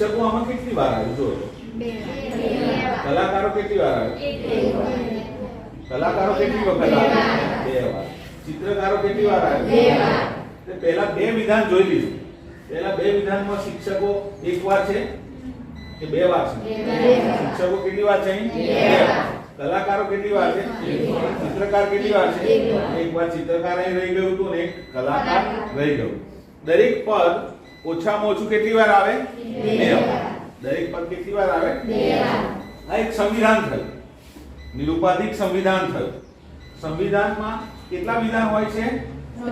શિક્ષકો આમાં કેટલી વાર આવ્યું જો કલાકારો કેટલી વાર આવ્યું કલાકારો કેટલી વખત આવ્યા બે વાર. ચિત્રકારો કેટલી વાર આવ્યા તે પહેલા બે વિધાન જોઈ લીધું. પહેલા બે વિધાનમાં શિક્ષકો એક વાર છે કે બે વાર છે? શિક્ષકો કેટલી વાર છે? કલાકારો કેટલી વાર છે? ચિત્રકાર કેટલી વાર છે? એક વાર. ચિત્રકાર અહીં રહી ગયું હતું ને કલાકાર. રહી ગયું. દરેક પદ ઓછામાં ઓછું કેટલી વાર આવે? બે વાર. દરેક પદ કેટલી વાર આવે? આ એક સંવિધાન થયું. નિરુપાધિક સંવિધાન થયું. સંવિધાનમાં કેટલા વિધાન હોય છે?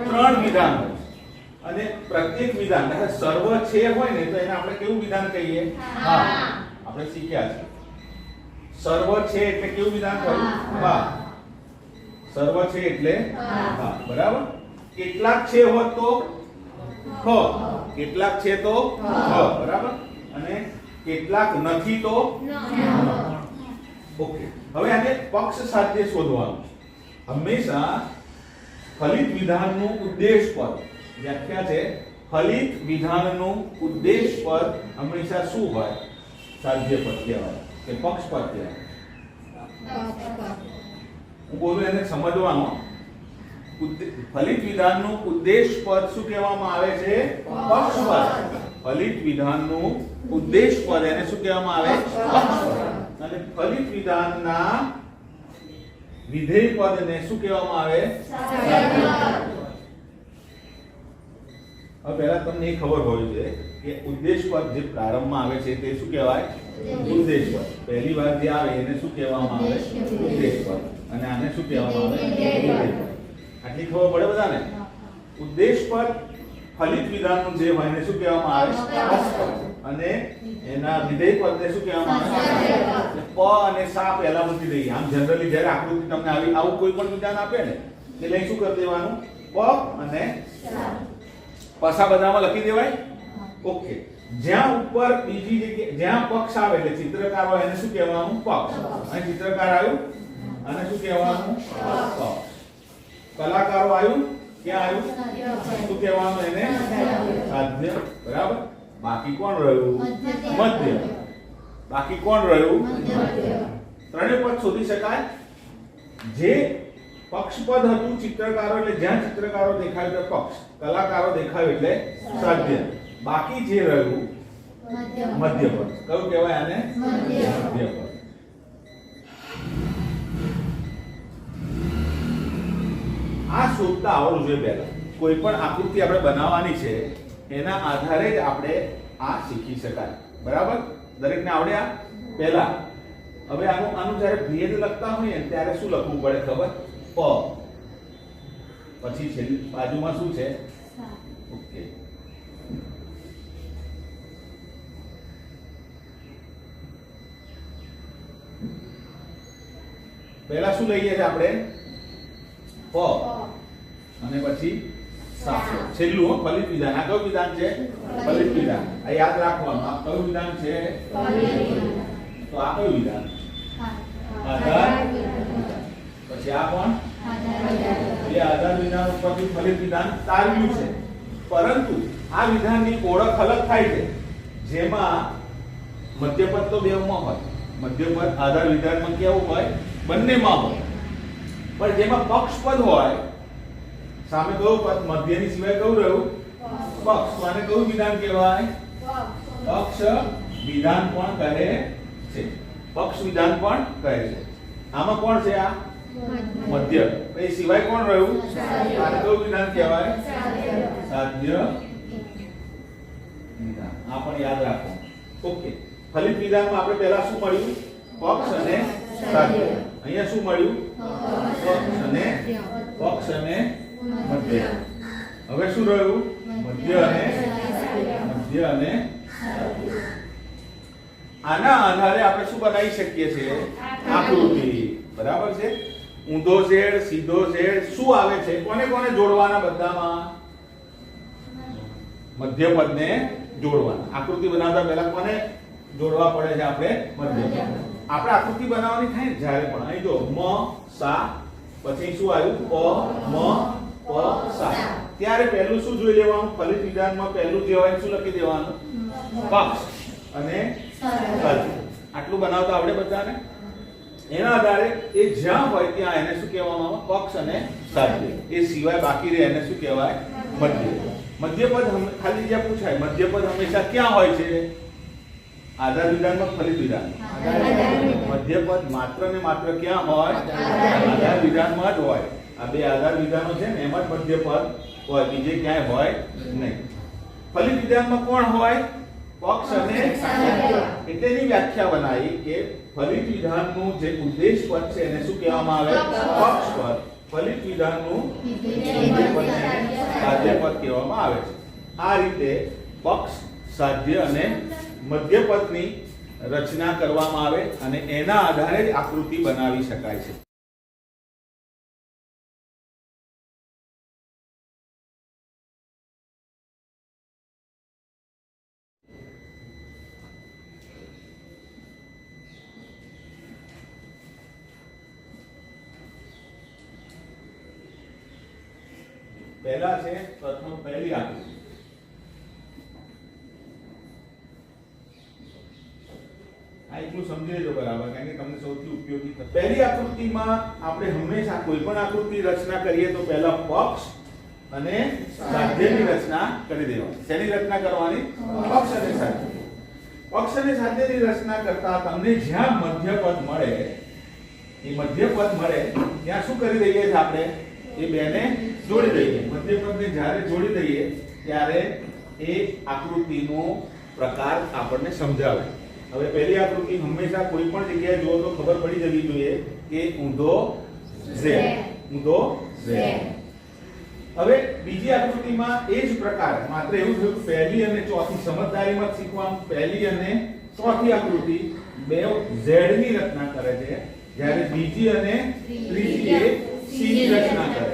ત્રણ વિધાન હોય છે. અને પ્રત્યેક વિધાન સર્વ છે હોય ને તો એને આપણે કેવું વિધાન કહીએ? હા. આપણે શીખ્યા છે. સર્વ છે એટલે કેવું વિધાન થયું હા. સર્વ છે એટલે? હા. બરાબર? કેટલાક છે હોત તો? ખ કેટલાક છે તો બરાબર? અને કેટલાક નથી તો? ઓકે. હવે આને પક્ષ સાથે શોધવાનું છે. હંમેશા ફલિત વિધાનનું ઉદ્દેશ પદ વ્યાખ્યા છે ફલિત વિધાનનું ઉદ્દેશ પદ હંમેશા શું હોય? સાધ્ય પદ કહેવાય કે પક્ષ પદ કહેવાય. હું બોલું એને સમજવાનો? ફલિત વિધાનનું ઉદ્દેશ પદ શું કહેવામાં આવે છે? પક્ષ ફલિત વિધાનનું ઉદ્દેશ પદ એને શું કહેવામાં આવે? પક્ષ અને ફલિત વિધાનના વિધેય પદને શું કહેવામાં આવે? હવે પહેલા તમને એ ખબર હોવી જોઈએ કે ઉદ્દેશ પદ જે પ્રારંભમાં આવે છે તે શું કહેવાય? ઉદ્દેશ પદ. પહેલી વાર જે આવે એને શું કહેવામાં આવે? ઉદ્દેશ પદ. અને આને શું કહેવામાં આવે. આટલી ખબર પડે બધાને? ઉદ્દેશ પદ ફલિત વિધાનનું જે હોય એને શું કહેવામાં આવે અને એના વિધેય પદને શું કહેવામાં આવે પ અને સા પહેલા મૂકી દઈએ આમ જનરલી જ્યારે આકૃતિ તમને આવી આવું કોઈ પણ વિધાન આપે ને એટલે શું કરી દેવાનું? પ અને પસા બધામાં લખી દેવાય? ઓકે. જ્યાં ઉપર બીજી જગ્યાએ જ્યાં પક્ષ આવે એટલે ચિત્રકાર હોય એને શું કહેવાનું? પક્ષ. અહીં ચિત્રકાર આવ્યું? અને શું કહેવાનું? પક્ષ. કલાકારો આવ્યું ક્યાં આવ્યું શું કહેવાનું એને? સાધ્ય બરાબર? બાકી કોણ રહ્યું? મધ્ય. બાકી કોણ રહ્યું? ત્રણેય પદ શોધી શકાય? જે પક્ષપદ હતું ચિત્રકારો એટલે જ્યાં ચિત્રકારો દેખાય એટલે પક્ષ. કલાકારો દેખાય એટલે સાધ્ય. બાકી જે રહ્યું મધ્યપદ કયું કહેવાય આને? મધ્ય પદ આ શોધતા આવડવું જોઈએ પહેલા કોઈ પણ આકૃતિ આપણે બનાવવાની છે એના આધારે જ આપણે આ શીખી શકાય. બરાબર? દરેકને આવડ્યા પહેલા. હવે આનું આનું જ્યારે ભેદ લખતા હોઈએ ત્યારે શું લખવું પડે ખબર? પ. પછી છેલ્લી બાજુમાં શું છે? ઓકે. પહેલા શું લઈએ છીએ આપણે? પ. અને પછી સાસો. છેલ્લું હો, ફલિત વિધાન. આ કયું વિધાન છે? ફલિત વિધાન. આ યાદ રાખવાનું. આ કયું વિધાન છે? તો આ કયું વિધાન? આધાર પછી આ પણ એ આધાર વિધાન ઉપરથી ફલિત વિધાન તારવ્યું છે. પરંતુ આ વિધાનની ઓળખ અલગ થાય છે. જેમાં મધ્યપદ તો બેવમાં હોય. મધ્યપદ આધાર વિધાનમાં કેવું હોય? બંનેમાં હોય. પણ જેમાં પક્ષપદ હોય સામે કયું પદ મધ્યની સિવાય કયું રહ્યું? પક્ષ. તો આને કયું વિધાન કહેવાય? પક્ષ. વિધાન પણ કહે છે? પક્ષ વિધાન પણ કહે છે? આમાં કોણ છે આ? મધ્ય. એ સિવાય કોણ રહ્યું? આને કયું વિધાન કહેવાય? સાધ્ય. વિધાન. આ પણ યાદ રાખો. ઓકે ફલિત વિધાનમાં આપણે પહેલા શું મળ્યું? પક્ષ અને સાધ્ય. અહીંયા શું મળ્યું? પક્ષ અને પક્ષ અને મધ્ય. હવે શું રહ્યું? મધ્ય અને મધ્ય અને આના આધારે આપણે શું બનાવી શકીએ છીએ? આકૃતિ. બરાબર છે? ઊંધો ઝેડ સીધો ઝેડ શું આવે છે? કોને કોને જોડવાના બધામાં? મધ્ય પદને જોડવાના. આકૃતિ બનાવતા પહેલા કોને જોડવા પડે છે આપણે? મધ્ય. આપણે આકૃતિ બનાવવાની થાય જ્યારે પણ. અહીં જો મ, સા, પછી શું આવ્યું? અ મ ત્યારે પહેલું શું જોઈ લેવાનું? ફલિત વિધાનમાં પહેલું જે હોય શું લખી દેવાનું? પક્ષ અને આટલું બનાવતા આવડે બધાને? એના આધારે એ જ્યાં હોય ત્યાં એને શું કહેવામાં આવે? પક્ષ અને સાધ્ય એ સિવાય બાકી રહે એને શું કહેવાય? મધ્ય. મધ્યપદ ખાલી જ્યાં પૂછાય મધ્યપદ હંમેશા ક્યાં હોય છે? આધાર વિધાનમાં ફલિત વિધાન. મધ્યપદ માત્ર ને માત્ર ક્યાં હોય? આધાર વિધાનમાં જ હોય. આ બે આધાર વિધાનો છે ને એમાં જ મધ્યપદ હોય બીજે ક્યાંય હોય નહીં. ફલિત વિધાનમાં કોણ હોય? પક્ષ અને એટલે એની વ્યાખ્યા બનાવી કે ફલિત વિધાનનું જે ઉદ્દેશ પદ છે એને શું કહેવામાં આવે? પક્ષ પદ. ફલિત વિધાનનું સાધ્ય પદ કહેવામાં આવે છે. આ રીતે પક્ષ સાધ્ય અને મધ્ય પદની રચના કરવામાં આવે અને એના આધારે જ આકૃતિ બનાવી શકાય છે. પ્રથમ પહેલી આકૃતિ. તમને કરી દેવાની. શેની રચના કરવાની? પક્ષ અને સાધ્ય પક્ષ અને સાધ્યની રચના કરતા તમને જ્યાં મધ્યપદ મળે, એ મધ્યપદ મળે, ત્યાં શું કરી દઈએ છીએ આપણે? એ બેને જોડી દઈએ. મધ્યપદને જ્યારે જોડી દઈએ ત્યારે એ આકૃતિનો પ્રકાર આપણને સમજાવે. હવે પહેલી આકૃતિ હંમેશા કોઈ પણ જગ્યાએ જુઓ તો ખબર પડી જવી જોઈએ કે ઊંધો ઝેડ ઊંધો ઝેડ હવે બીજી આકૃતિમાં એ જ પ્રકાર માત્ર એવું થયું પહેલી અને ચોથી સમજદારીમાં શીખવા પહેલી અને ચોથી આકૃતિ બે ઝેડની રચના કરે છે. જ્યારે બીજી અને ત્રીજી એ સી ની રચના કરે.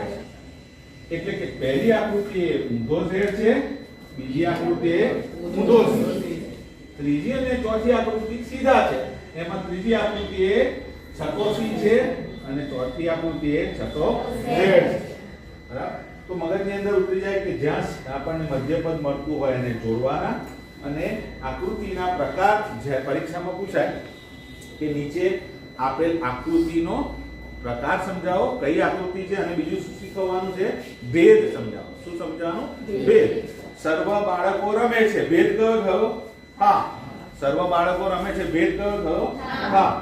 છે એટલે કે પહેલી આકૃતિ એ ઊંધો ઝેર છે, બીજી આકૃતિ એ ઊંધો ઝેર ત્રીજી અને ચોથી આકૃતિ સીધા છે. એમાં ત્રીજી આકૃતિ એ છતો સી છે અને ચોથી આકૃતિ એ છતો ઝેડ છે. બરાબર? તો મગજની અંદર ઉતરી જાય કે જ્યાં આપણને મધ્યપદ મળતું હોય એને જોડવાના અને આકૃતિના પ્રકાર જે પરીક્ષામાં પૂછાય કે નીચે આપેલ આકૃતિનો પ્રકાર સમજાવો કઈ આકૃતિ છે અને બીજું શું શીખવવાનું છે? ભેદ સમજાવો. શું સમજાવવાનું? ભેદ. સર્વ બાળકો રમે છે. ભેદ કયો થયો? હા. સર્વ બાળકો રમે છે. ભેદ કયો થયો? હા.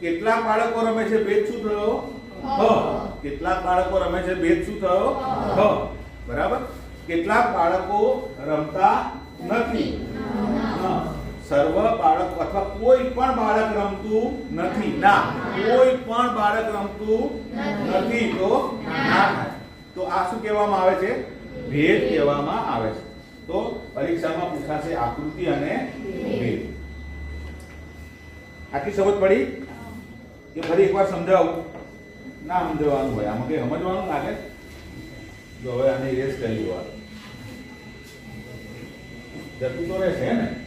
કેટલાક બાળકો રમે છે? ભેદ શું થયો? હ. કેટલાક બાળકો રમે છે? ભેદ શું થયો? હ. બરાબર? કેટલાક બાળકો રમતા નથી. સર્વ બાળક અથવા કોઈ પણ બાળક રમતું નથી. ના, કોઈ પણ બાળક રમતું નથી તો ના તો આ શું કહેવામાં આવે છે? ભેદ કહેવામાં આવે છે. તો પરીક્ષામાં પૂછાશે આકૃતિ અને ભેદ. આટલી સમજ પડી? કે ફરી એકવાર સમજાવું? ના સમજવાનું હોય. આમાં કઈ સમજવાનું લાગે? જો હવે આને ઇરેઝ કરી વાર જતું તો રહેશે ને?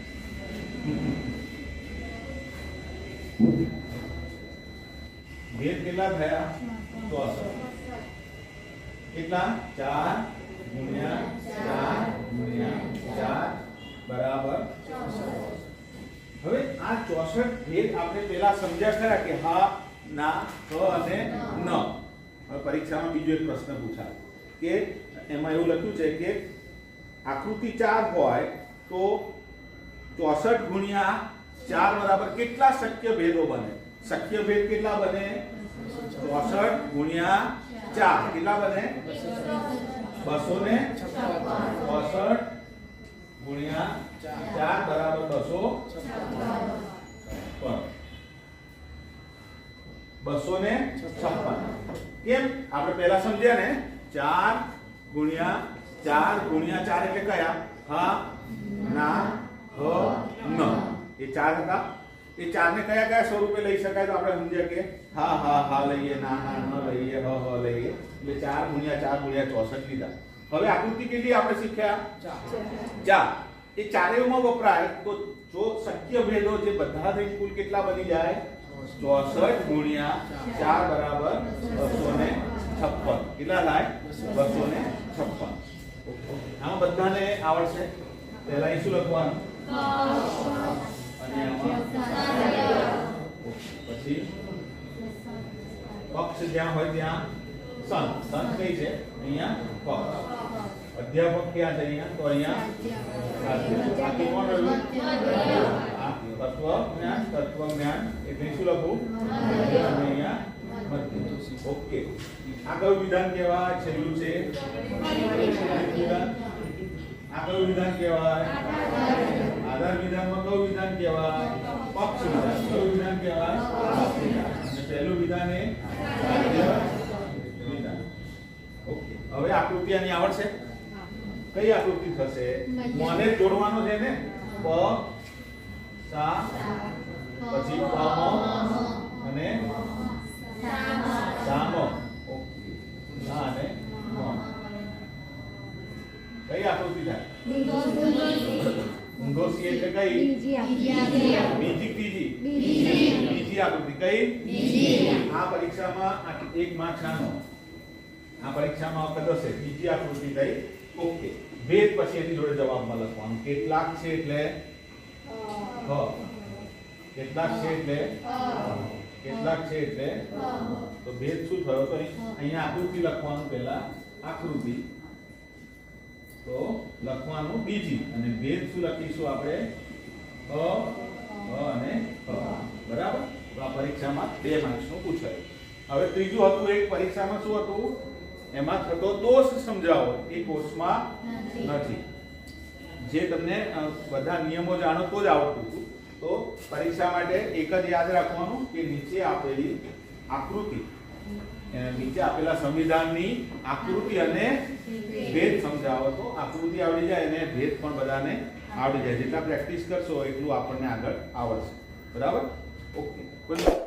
ભેદ કેટલા થયા ચોસઠ કેટલા ચાર ગુણ્યા ચાર ગુણ્યા ચાર બરાબર હવે આ ચોસઠ ભેદ આપણે પેલા સમજ્યા ખરા કે હા ના હ અને ન હવે પરીક્ષામાં બીજો એક પ્રશ્ન પૂછાય કે એમાં એવું લખ્યું છે કે આકૃતિ ચાર હોય તો ચોસઠ ગુણ્યા ચાર બરાબર કેટલા શક્ય ભેદો બને? શક્ય ભેદ કેટલા બને? ચોસઠ ગુણ્યા ચાર. કેટલા બને? બસો ને ચોસઠ ગુણ્યા ચાર બરાબર બસો બસો ને છપ્પન. કેમ? આપણે પહેલા સમજ્યા ને? ચાર ગુણ્યા ચાર ગુણ્યા ચાર એટલે કયા? હા? ના? હ? ન. એ ચાર હતા? એ ચાર ને કયા કયા સ્વરૂપે લઈ શકાય તો આપણે સમજીએ કે હા હા હા લઈએ ના ના ન લઈએ હ હ લઈએ. એટલે ચાર ગુણ્યા ચાર ગુણ્યા ચોસઠ લીધા. હવે આકૃતિ કેટલી આપણે શીખ્યા? ચાર. એ ચારેયમાં વપરાય તો જો શક્ય ભેદો જે બધા થઈ કુલ કેટલા બની જાય? ચોસઠ. ગુણ્યા ચાર. બરાબર બસો ને છપ્પન. કેટલા થાય? બસો ને છપ્પન. આમાં બધાને આવડશે? પહેલા અહીં શું લખવાનું. પછી પક્ષ જ્યાં હોય ત્યાં સન સન કઈ છે અહીંયા પક્ષ અધ્યાપક ક્યાં છે અહીંયા તો અહીંયા સાધ્ય. બાકી કોણ રહ્યું આ તત્વ જ્ઞાન તત્વ જ્ઞાન એટલે શું લખું અને અહીંયા મધ્ય ઓકે આ કયું વિધાન કહેવાય છેલ્લું છે વિધાન આ કયું વિધાન કહેવાય આધાર વિધાનમાં કયું વિધાન કહેવાય? પક્ષ વિધાન કયું વિધાન કહેવાય. અને પહેલું વિધાન એ વિધાન. ઓકે. હવે આકૃતિ આની આવડશે? કઈ આકૃતિ થશે? મને જોડવાનો છે ને? પ સા પછી પ અને સામો. ઓકે. સા અને મ. કઈ આકૃતિ થાય? ઊંધો સી એટલે કઈ? બીજી ત્રીજી. બીજી આકૃતિ કઈ? આ પરીક્ષામાં એક માર્ક શાનો આ પરીક્ષામાં વખત હશે? બીજી આકૃતિ થઈ ઓકે. ભેદ પછી એની જોડે જવાબમાં લખવાનું. કેટલાક છે એટલે? હ. કેટલાક છે એટલે? કેટલાક છે એટલે? તો ભેદ શું થયો? તો અહીંયા આકૃતિ લખવાનું પહેલા આકૃતિ. તો લખવાનું બીજી અને ભેદ શું લખીશું આપણે? અ અને બરાબર? તો આ પરીક્ષામાં બે માર્ક્સનું પૂછાયું. હવે ત્રીજું હતું એક પરીક્ષામાં શું હતું? એમાં થતો દોષ સમજાવો. એ કોર્સમાં નથી. જે તમને બધા નિયમો જાણો તો જ આવડતું હતું. તો પરીક્ષા માટે એક જ યાદ રાખવાનું કે નીચે આપેલી આકૃતિ. નીચે આપેલા સંવિધાનની આકૃતિ અને ભેદ સમજાવો તો આકૃતિ આવડી જાય અને ભેદ પણ બધાને આવડી જાય. જેટલા પ્રેક્ટિસ કરશો એટલું આપણને આગળ આવડશે. બરાબર? ઓકે